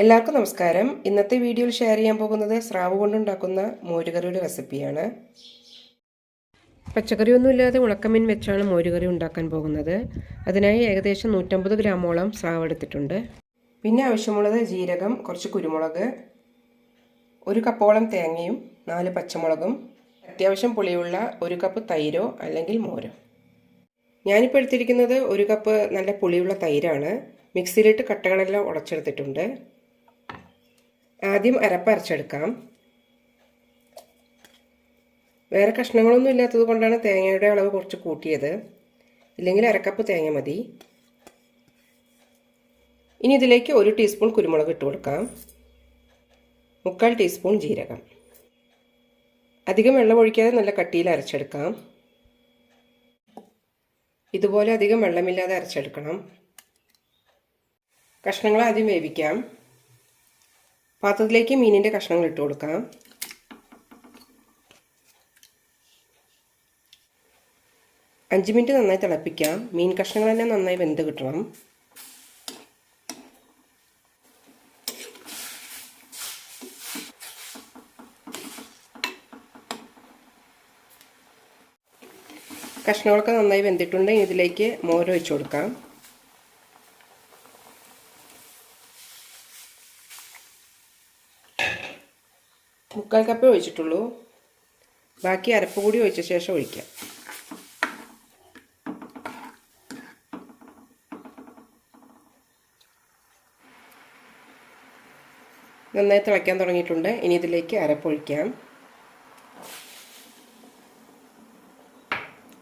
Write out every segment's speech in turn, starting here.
എല്ലാവർക്കും നമസ്കാരം. ഇന്നത്തെ വീഡിയോയിൽ ഷെയർ ചെയ്യാൻ പോകുന്നത് സ്രാവ് കൊണ്ടുണ്ടാക്കുന്ന മോരുകറിയുടെ റെസിപ്പിയാണ് പച്ചക്കറിയൊന്നും ഇല്ലാതെ ഉണക്കമീൻ വെച്ചാണ് മോരുകറി ഉണ്ടാക്കാൻ പോകുന്നത്. അതിനായി ഏകദേശം നൂറ്റമ്പത് ഗ്രാമോളം സ്രാവ് എടുത്തിട്ടുണ്ട്. പിന്നെ ആവശ്യമുള്ളത് ജീരകം കുറച്ച് കുരുമുളക് ഒരു കപ്പോളം തേങ്ങയും നാല് പച്ചമുളകും അത്യാവശ്യം പുളിയുള്ള ഒരു കപ്പ് തൈരോ അല്ലെങ്കിൽ മോരോ. ഞാനിപ്പോൾ എടുത്തിരിക്കുന്നത് ഒരു കപ്പ് നല്ല പുളിയുള്ള തൈരാണ്. മിക്സിയിലിട്ട് കട്ടകളെല്ലാം ഉടച്ചെടുത്തിട്ടുണ്ട്. ആദ്യം അരപ്പരച്ചെടുക്കാം വേറെ കഷ്ണങ്ങളൊന്നും ഇല്ലാത്തത് കൊണ്ടാണ് തേങ്ങയുടെ അളവ് കുറച്ച് കൂട്ടിയത്. ഇല്ലെങ്കിൽ അരക്കപ്പ് തേങ്ങ മതി. ഇനി ഇതിലേക്ക് ഒരു ടീസ്പൂൺ കുരുമുളക് ഇട്ട് കൊടുക്കാം. മുക്കാൽ ടീസ്പൂൺ ജീരകം. അധികം വെള്ളം ഒഴിക്കാതെ നല്ല കട്ടിയിൽ അരച്ചെടുക്കാം. ഇതുപോലെ അധികം വെള്ളമില്ലാതെ അരച്ചെടുക്കണം. കഷ്ണങ്ങൾ ആദ്യം വേവിക്കാം. പാത്രത്തിലേക്ക് മീനിന്റെ കഷ്ണങ്ങൾ ഇട്ട് കൊടുക്കാം. അഞ്ച് മിനിറ്റ് നന്നായി തിളപ്പിക്കാം. മീൻ കഷ്ണങ്ങൾ തന്നെ നന്നായി വെന്ത് കിട്ടണം. കഷ്ണങ്ങളൊക്കെ നന്നായി വെന്തിട്ടുണ്ട്. ഇതിലേക്ക് മോര് കൊടുക്കാം. മുക്കാൽ കപ്പേ ഒഴിച്ചിട്ടുള്ളൂ. ബാക്കി അരപ്പ് കൂടി ഒഴിച്ച ശേഷം ഒഴിക്കാം. നന്നായി തിളയ്ക്കാൻ തുടങ്ങിയിട്ടുണ്ട്. ഇനി ഇതിലേക്ക് അരപ്പൊഴിക്കാം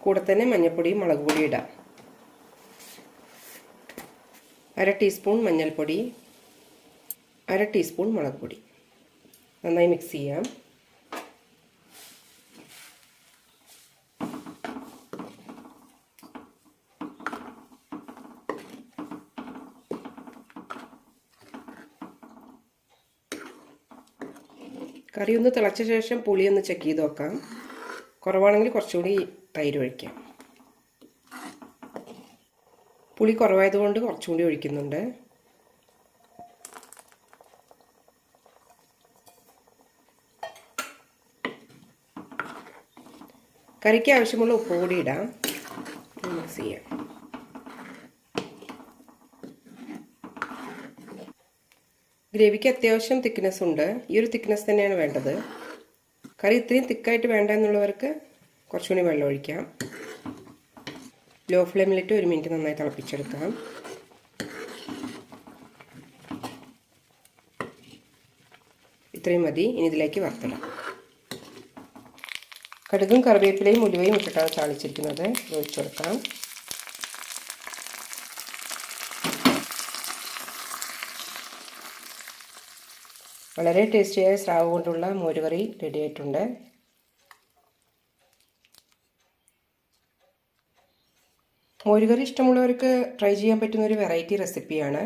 കൂടെ തന്നെ മഞ്ഞൾപ്പൊടിയും മുളക് പൊടി ഇടാം. അര ടീസ്പൂൺ മഞ്ഞൾപ്പൊടി. അര ടീസ്പൂൺ മുളക് പൊടി. നന്നായി മിക്സ് ചെയ്യാം. കറി ഒന്ന് തിളച്ച ശേഷം പുളി ഒന്ന് ചെക്ക് ചെയ്ത് നോക്കാം. കുറവാണെങ്കിൽ കുറച്ചുകൂടി തൈര് ഒഴിക്കാം. പുളി കുറവായതുകൊണ്ട് കുറച്ചുകൂടി ഒഴിക്കുന്നുണ്ട്. കറിക്ക് ആവശ്യമുള്ള ഉപ്പ് കൂടി ഇടാം. മിക്സ് ചെയ്യാം. ഗ്രേവിക്ക് അത്യാവശ്യം തിക്നെസ് ഉണ്ട്. ഈ ഒരു തിക്നെസ് തന്നെയാണ് വേണ്ടത്. കറി ഇത്രയും തിക്കായിട്ട് വേണ്ട എന്നുള്ളവർക്ക് കുറച്ചുകൂടി വെള്ളം ഒഴിക്കാം. ലോ ഫ്ലെയിമിലിട്ട് ഒരു മിനിറ്റ് നന്നായി തിളപ്പിച്ചെടുക്കാം. ഇത്രയും മതി. ഇനി ഇതിലേക്ക് വറുത്തിടാം. കടുകും കറിവേപ്പിലയും ഉലുവയും ഇട്ടിട്ടാണ് ചാളിച്ചിരിക്കുന്നത് ഒഴിച്ചു കൊടുക്കാം വളരെ ടേസ്റ്റിയായ സ്രാവ് കൊണ്ടുള്ള മോരുകറി റെഡി ആയിട്ടുണ്ട്. മോരുകറി ഇഷ്ടമുള്ളവർക്ക് ട്രൈ ചെയ്യാൻ പറ്റുന്ന ഒരു വെറൈറ്റി റെസിപ്പിയാണ്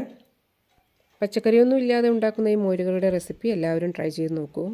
പച്ചക്കറിയൊന്നും ഇല്ലാതെ ഉണ്ടാക്കുന്ന ഈ മോരുകറിയുടെ റെസിപ്പി എല്ലാവരും ട്രൈ ചെയ്ത് നോക്കൂ.